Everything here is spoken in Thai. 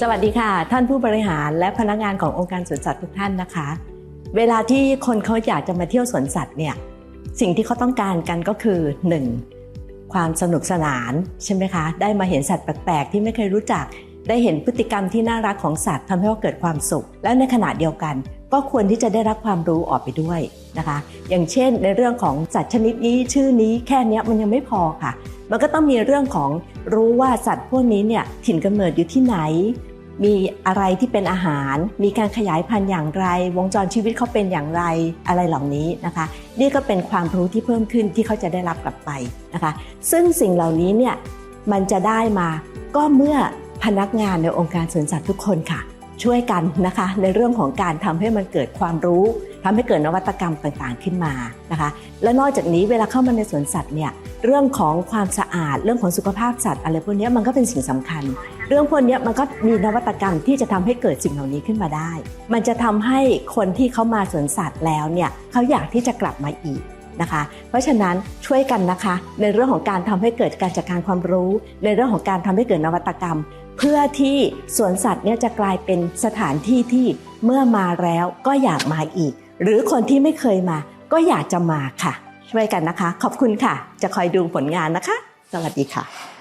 สวัสดีค่ะ ท่านผู้บริหารและพนักงานขององค์การสวนสัตว์ทุกท่านนะคะ เวลาที่คนเขาอยากจะมาเที่ยวสวนสัตว์เนี่ยสิ่งที่เขาต้องการกันก็คือ 1. ความสนุกสนานใช่ไหมคะ ได้มาเห็นสัตว์แปลกๆที่ไม่เคยรู้จัก ได้เห็นพฤติกรรมที่น่ารักของสัตว์ทำให้เขาเกิดความสุข และในขณะเดียวกัน ก็ควรที่จะได้รับความรู้ออกไปด้วยนะคะ อย่างเช่นในเรื่องของสัตว์ชนิดนี้ชื่อนี้แค่เนี้ยมันยังไม่พอค่ะ มันก็ต้องมีเรื่องของรู้ว่าสัตว์พวกนี้เนี่ยถิ่นกำเนิดอยู่ที่ไหน มีอะไรที่เป็นอาหาร มีการขยายพันธุ์อย่างไร วงจรชีวิตเขาเป็นอย่างไรอะไรเหล่านี้นะคะ นี่ก็เป็นความรู้ที่เพิ่มขึ้นที่เขาจะได้รับกลับไปนะคะ ซึ่งสิ่งเหล่านี้เนี่ยมันจะได้มาก็เมื่อพนักงานในองค์การสวนสัตว์ทุกคนค่ะ ช่วยกันนะคะในเรื่องของการทำให้มันเกิดความรู้ทำให้เกิดนวัตกรรมต่างๆขึ้นมานะคะ และนอกจากนี้เวลาเข้ามาในสวนสัตว์เนี่ยเรื่องของความสะอาด เรื่องของสุขภาพสัตว์อะไรพวกนี้มันก็เป็นสิ่งสำคัญ เรื่องพวกนี้มันก็มีนวัตกรรมที่จะทำให้เกิดสิ่งเหล่านี้ขึ้นมาได้ มันจะทำให้คนที่เขามาสวนสัตว์แล้วเนี่ยเขาอยากที่จะกลับมาอีก นะคะ เพราะฉะนั้นช่วยกันนะคะ ในเรื่องของการทำให้เกิดการจัดการความรู้ ในเรื่องของการทำให้เกิดนวัตกรรม เพื่อที่สวนสัตว์เนี่ยจะกลายเป็นสถานที่ที่เมื่อมาแล้วก็อยากมาอีก หรือคนที่ไม่เคยมา ก็อยากจะมาค่ะ ช่วยกันนะคะ ขอบคุณค่ะ จะคอยดูผลงานนะคะ สวัสดีค่ะ